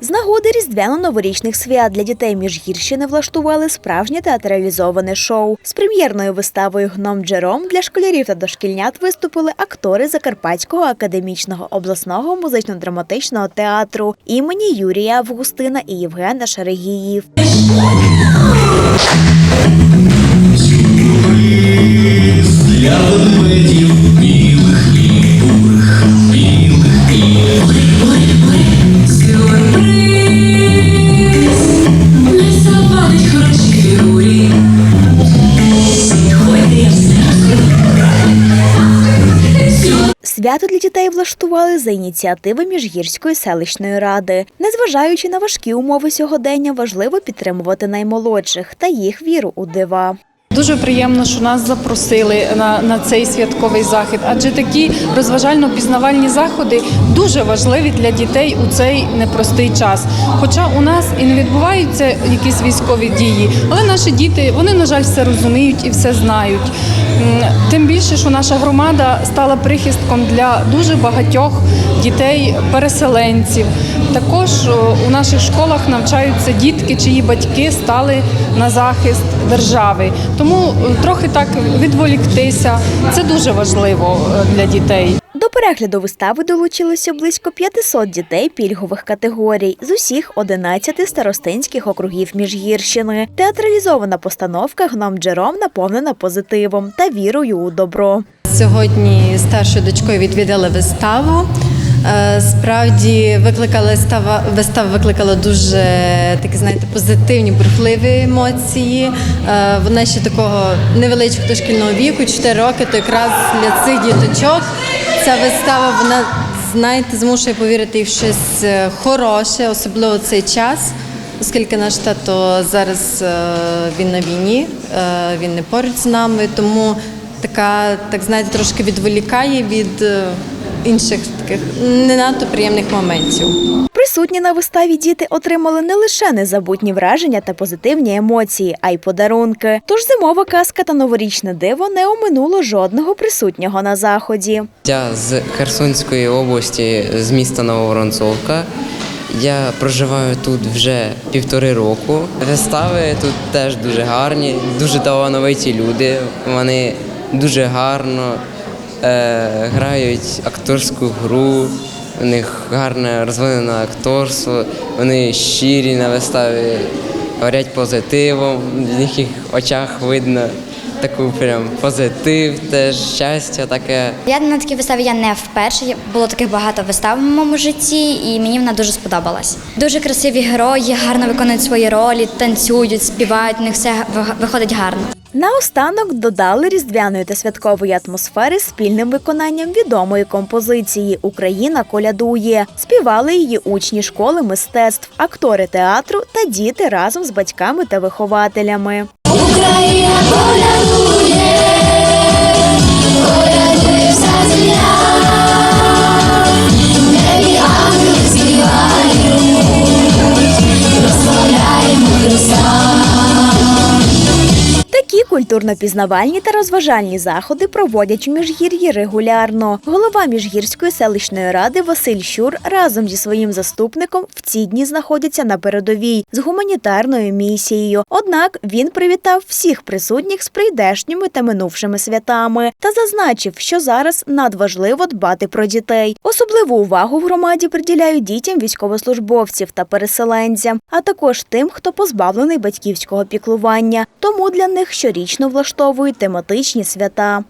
З нагоди різдвяно-новорічних свят для дітей Міжгірщини влаштували справжнє театралізоване шоу. З прем'єрною виставою Гном Джером для школярів та дошкільнят виступили актори Закарпатського академічного обласного музично-драматичного театру імені Юрія Августина і Євгена Шаригіїв. Для ведмедів Свято для дітей влаштували за ініціативи Міжгірської селищної ради. Незважаючи на важкі умови сьогодення, важливо підтримувати наймолодших та їх віру у дива. Дуже приємно, що нас запросили на, на цей святковий захід, адже такі розважально-пізнавальні заходи дуже важливі для дітей у цей непростий час. Хоча у нас і не відбуваються якісь військові дії, але наші діти вони, на жаль, все розуміють і все знають. Тим більше, що наша громада стала прихистком для дуже багатьох дітей-переселенців. Також у наших школах навчаються дітки, чиї батьки стали на захист держави. Тому е, трохи так відволіктися це дуже важливо е, для дітей. До перегляду вистави долучилося близько 500 дітей пільгових категорій з усіх 11 старостинських округів Міжгірщини. Театралізована постановка Гном Джером наповнена позитивом та вірою у добро. Сьогодні старшою дочкою відвідали виставу. Е, Справді викликала вистава, вистава викликала дуже такі, знаєте, позитивні, бурхливі емоції. Е, Вона ще такого невеличкого дошкільного віку, 4 роки, то якраз для цих діточок ця вистава вона знаєте, змушує повірити в щось е, хороше, особливо цей час. Оскільки наш тато зараз він на війні, він не поруч з нами, тому така, так знаєте, трошки відволікає від інших таких не надто приємних моментів. Присутні на виставі діти отримали не лише незабутні враження та позитивні емоції, а й подарунки. Тож зимова казка та новорічне диво не оминуло жодного присутнього на заході. Я з Херсонської області, з міста Нововоронцовка. Я проживаю тут вже півтори року. Вистави тут теж дуже гарні, дуже талановиті люди. Вони дуже гарно е, грають акторську гру. У них гарне розвинене акторство, вони щирі на виставі, говорять позитивом, в їхніх очах видно таку прям позитив, теж щастя таке. Я на такій виставі я не вперше. Було таких багато вистав в моєму житті, і мені вона дуже сподобалась. Дуже красиві герої, гарно виконують свої ролі, танцюють, співають. У них все виходить гарно. Наостанок додали різдвяної та святкової атмосфери спільним виконанням відомої композиції Україна колядує. Співали її учні школи мистецтв, актори театру та діти разом з батьками та вихователями. Україна колядує, культурно-пізнавальні та розважальні заходи проводять у Міжгір'ї регулярно. Голова Міжгірської селищної ради Василь Щур разом зі своїм заступником в ці дні знаходяться на передовій з гуманітарною місією. Однак він привітав всіх присутніх з прийдешніми та минувшими святами та зазначив, що зараз надважливо дбати про дітей. Особливу увагу в громаді приділяють дітям військовослужбовців та переселенцям, а також тим, хто позбавлений батьківського піклування. Тому для них щорічно влаштовують тематичні свята.